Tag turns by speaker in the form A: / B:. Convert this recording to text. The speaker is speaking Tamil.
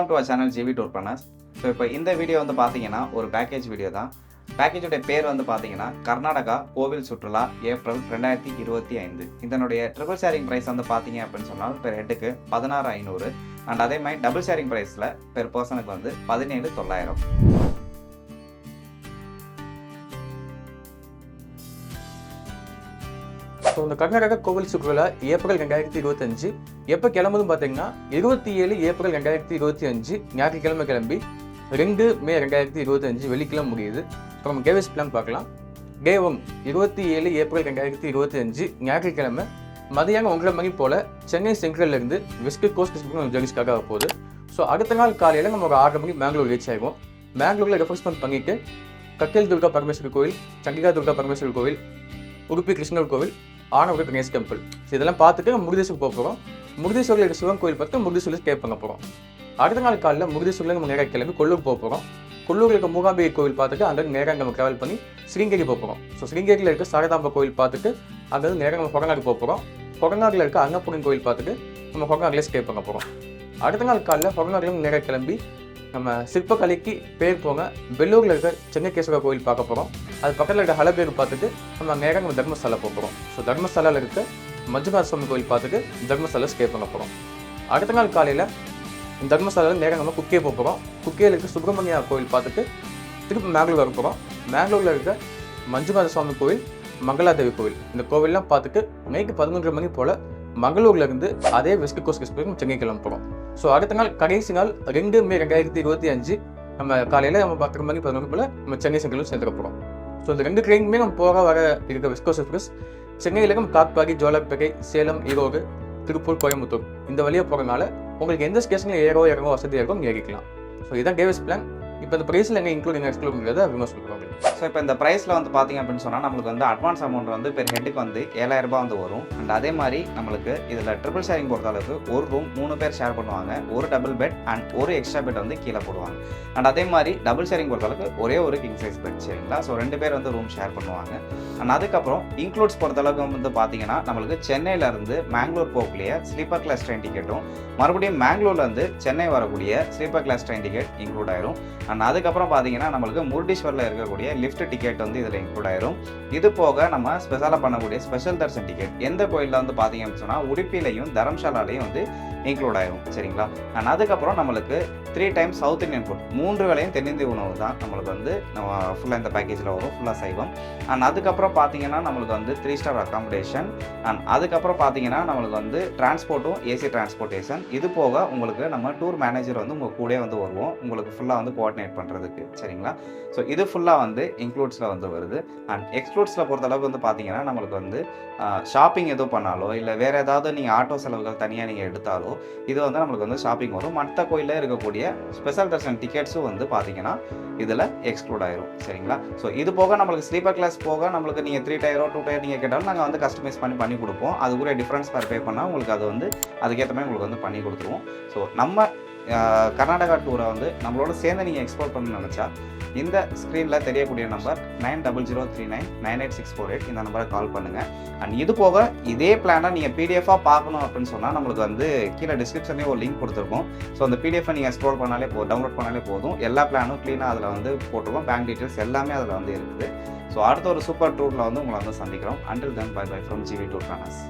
A: Welcome to our channel GV tour planners so இப்போ இந்த வீடியோ வந்து பார்த்தீங்கன்னா ஒரு பேக்கேஜ் வீடியோ தான். பேக்கேஜோடைய பேர் வந்து பார்த்தீங்கன்னா கர்நாடகா கோவில் சுற்றுலா ஏப்ரல் ரெண்டாயிரத்தி இருபத்தி ஐந்து. இதனுடைய ட்ரிபிள் ஷேரிங் ப்ரைஸ் வந்து பார்த்தீங்க அப்படின்னு சொன்னால் பெர் ஹெட்டுக்கு பதினாறு ஐநூறு. அண்ட் அதே மாதிரி டபுள் ஷேரிங் ப்ரைஸில் பெர் பர்சனுக்கு வந்து பதினேழு தொள்ளாயிரம்.
B: ஸோ இந்த கர்நாடகா கோவில் சுற்றுலா ஏப்ரல் ரெண்டாயிரத்தி இருபத்தஞ்சு. எப்போ கிளம்புதுன்னு பார்த்தீங்கன்னா இருபத்தி ஏழு ஏப்ரல் ரெண்டாயிரத்தி இருபத்தி அஞ்சு ஞாயிற்றுக்கிழமை கிளம்பி ரெண்டு மே ரெண்டாயிரத்தி இருபத்தஞ்சு வெள்ளிக்கிழமை முடியுது. அப்புறம் நம்ம கேவிஸ் பிளான் பார்க்கலாம். டே ஒன் இருபத்தி ஏழு ஏப்ரல் ரெண்டாயிரத்தி இருபத்தி அஞ்சு ஞாயிற்றுக்கிழமை மதியானம் ஒன்றரை மணி போல் சென்னை சென்ட்ரல்ல இருந்து வெஸ்ட் கோஸ்ட் ஜெர்னிஸ்க்காக போகுது. ஸோ அடுத்த நாள் காலையில் நம்ம ஒரு ஆறு மணிக்கு பெங்களூர் ரீச் ஆகும் பெங்களூரில் ரெஃபர்ஸ்மெண்ட் பண்ணிட்டு கக்கேல் துர்கா பரமேஸ்வரி கோவில் சண்டிகா துர்கா பரமேஸ்வரி கோவில் உடுப்பி கிருஷ்ணர் கோவில் ஆனவர்கள் கணேஷ் டெம்பிள் இதெல்லாம் பார்த்துட்டு நம்ம போக போகிறோம் முருதேஸ்வரில் இருக்க சிவன் கோயில் பார்த்து முருதேஸ்வரில் ஸ்டே பண்ண போகிறோம் அடுத்த நாள் காலையில் முருதேஸ்வரில் நம்ம நேராக கிளம்பி கொல்லூர் போக போகிறோம் கொல்லூரில் இருக்க மூகாம்பிகை கோவில் பார்த்துட்டு அங்கே நேராக நம்ம ட்ராவல் பண்ணி ஸ்ரீங்கேரி போக போகிறோம் ஸோ ஸ்ரீங்கேரியில் இருக்க சாரதாம்ப கோவில் பார்த்துட்டு அங்கேருந்து நேராக நம்ம கொடநாடு போக போகிறோம் கொடநாடில் இருக்க அன்னபுரம் கோவில் பார்த்துட்டு நம்ம கொடநாடில் ஸ்டே பண்ண போகிறோம் அடுத்த நாள் காலையில் கொடநாடிலும் நேராக கிளம்பி நம்ம சிற்பக்கலைக்கு பேர் போங்க வெள்ளூரில் இருக்க சென்னைகேஸ்வர கோவில் பார்க்க போகிறோம் அது பக்கத்தில் இருக்க ஹல பார்த்துட்டு நம்ம நேராக நம்ம தர்மசாலா போகிறோம் ஸோ தர்மசாலாவில் இருக்க மஞ்சுநாத சுவாமி கோயில் பார்த்துட்டு தர்மசாலா ஸ்டே பண்ண போகிறோம் அடுத்த நாள் காலையில் தர்மசாலாவில் நேராக நம்ம குக்கே போக போகிறோம் குக்கேயில் இருக்க சுப்பிரமணியா கோவில் பார்த்துட்டு திருப்பி மேங்களூர் வர போகிறோம் மேங்களூரில் இருக்க மஞ்சுநாத சுவாமி கோவில் மங்களாதேவி கோவில். இந்த கோவில்லாம் பார்த்துட்டு நைட்டு பதினொன்றரை மணி போல் மங்களூரில் இருந்து அதே வெஸ்ட் கோஸ்ட் எக்ஸ்பிரஸ் சென்னை கிளம்புறோம் போகிறோம் ஸோ அடுத்த நாள் கடைசி நாள் ரெண்டு மே ரெண்டாயிரத்தி இருபத்தி அஞ்சு நம்ம காலையில் நம்ம பத்து மணி பதினொன்று போல் நம்ம சென்னை சென்ட்ரலும் சேர்ந்துக்க போகிறோம் ஸோ இந்த ரெண்டு ட்ரெயினுமே நம்ம போக வர இருக்க வெஸ்ட் எக்ஸ்பிரஸ் சென்னையில் காட்பாடி ஜோலார்பேட்டை சேலம் ஈரோடு திருப்பூர் கோயம்புத்தூர் இந்த வழியாக போகிறனால உங்களுக்கு எந்த ஸ்டேஷனில் ஏறோ இறங்கோ வசதியாக இருக்கோ நீங்கள் ஏறிக்கலாம் ஸோ இதுதான் டேவிஸ் பிளான் இப்போ இந்த ப்ரைஸில் எங்கே இன்க்ளூட் எங்கே எக்ஸ்க்ளூடுங்கிறத விமோ
A: ஸோ இப்போ இந்த ப்ரைஸில் வந்து பார்த்தீங்க அப்படின்னு சொன்னால் நம்மளுக்கு வந்து அட்வான்ஸ் அமௌண்ட் வந்து பெர் ஹெட்டுக்கு வந்து ஏழாயிரம் ரூபாய் வந்து வரும். அண்ட் அதே மாதிரி நம்மளுக்கு இதில் ட்ரிபிள் ஷேரிங் பொறுத்த அளவுக்கு ஒரு ரூம் மூணு பேர் ஷேர் பண்ணுவாங்க. ஒரு டபுள் பெட் அண்ட் ஒரு எக்ஸ்ட்ரா பெட் வந்து கீழே போடுவாங்க. அண்ட் அதே மாதிரி டபுள் ஷேரிங் பொறுத்த அளவுக்கு ஒரே ஒரு கிங் சைஸ் பெட் சரிங்களா? ஸோ ரெண்டு பேர் வந்து ரூம் ஷேர் பண்ணுவாங்க. அண்ட் அதுக்கப்புறம் இன்க்ளூட்ஸ் பொறுத்த அளவுக்கு வந்து பார்த்தீங்கன்னா நம்மளுக்கு சென்னையிலேருந்து மேங்களூர் போகலையே ஸ்லீப்பர் கிளாஸ் ட்ரெயின் டிக்கெட்டும் மறுபடியும் மேங்களூர்லேருந்து சென்னை வரக்கூடிய sleeper class train ticket include ஆயிரும். அண்ட் அதுக்கப்புறம் பார்த்தீங்கன்னா நம்மளுக்கு முருடீஸ்வரில் இருக்கக்கூடிய கிஃப்ட் டிக்கெட் வந்து இதில் இன்க்ளூட் ஆயிரும். இது போக நம்ம ஸ்பெஷலாக பண்ணக்கூடிய ஸ்பெஷல் தர்சன் டிக்கெட் எந்த கோயிலில் வந்து பார்த்தீங்க அப்படின்னு சொன்னால் உடுப்பிலையும் தரம்சாலாலையும் வந்து இன்க்ளூட் ஆயிரும். சரிங்களா? அண்ட் அதுக்கப்புறம் நம்மளுக்கு three times South Indian food மூன்று வேளையும் தென்னிந்திய உணவு தான் நம்மளுக்கு வந்து நம்ம ஃபுல்லாக இந்த பேக்கேஜில் வரும் ஃபுல்லாக சைவம் அண்ட் அதுக்கப்புறம் பார்த்தீங்கன்னா நம்மளுக்கு வந்து த்ரீ ஸ்டார் அக்காமடேஷன் அண்ட் அதுக்கப்புறம் பார்த்தீங்கன்னா நம்மளுக்கு வந்து டிரான்ஸ்போர்ட்டும் ஏசி டிரான்ஸ்போர்ட்டேஷன் இது போக உங்களுக்கு நம்ம டூர் மேனேஜர் வந்து உங்கள் கூட வந்து வருவோம். உங்களுக்கு ஃபுல்லாக வந்து கோஆர்டினேட் பண்ணுறதுக்கு சரிங்களா? ஸோ இது ஃபுல்லாக வந்து இன்க்ளூட்ஸில் வந்து வருது. அண்ட் எக்ஸ்க்ளூட்ஸில் பொறுத்தளவுக்கு வந்து பார்த்தீங்கன்னா நம்மளுக்கு வந்து ஷாப்பிங் எதுவும் பண்ணாலோ இல்லை வேறு ஏதாவது நீங்கள் ஆட்டோ செலவுகள் தனியாக நீங்கள் எடுத்தாலோ இது வந்து நம்மளுக்கு வந்து ஷாப்பிங் வரும். மற்ற கோயிலில் இருக்கக்கூடிய ஸ்பெஷல் தர்ஷன் டிக்கெட்ஸும் வந்து பார்த்தீங்கன்னா இதில் எக்ஸ்க்ளூட் ஆயிரும். சரிங்களா? ஸோ இது போக நம்மளுக்கு ஸ்லீப்பர் கிளாஸ் போக நம்மளுக்கு நீங்கள் த்ரீ டயரோ டூ டயர் நீங்கள் கேட்டாலும் நாங்கள் வந்து கஸ்டமைஸ் பண்ணி பண்ணி கொடுப்போம். அது கூட டிஃப்ரென்ஸ் பேர் பே பண்ணால் உங்களுக்கு அது வந்து அதுக்கேற்ற மாதிரி உங்களுக்கு வந்து பண்ணி கொடுத்துருவோம். ஸோ நம்ம கர்நாடகா டூரை வந்து நம்மளோட சேர்ந்து நீங்கள் எக்ஸ்ப்ளோர் பண்ண நினச்சா இந்த ஸ்க்ரீனில் தெரியக்கூடிய number nine double zero three nine nine eight six four eight இந்த நம்பரை கால் பண்ணுங்கள் அண்ட் இது போக இதே பிளானை நீங்கள் பிடிஎஃபாக பார்க்கணும் அப்படின்னு சொன்னால் நம்மளுக்கு வந்து கீழே டிஸ்கிரிப்ஷன்லேயே ஒரு லிங்க் கொடுத்துருக்கோம். ஸோ அந்த பிடிஎஃபை நீங்கள் ஸ்க்ரோல் பண்ணாலே போ டவுன்லோட் பண்ணாலே போதும். எல்லா பிளானும் க்ளீனாக அதில் வந்து போட்டிருக்கோம் பேங்க் டீட்டெயில்ஸ் எல்லாமே அதில் வந்து இருக்குது. ஸோ அடுத்த ஒரு சூப்பர் டூரில் வந்து உங்களை வந்து சந்திக்கிறோம். Until then bye bye from GV tour planners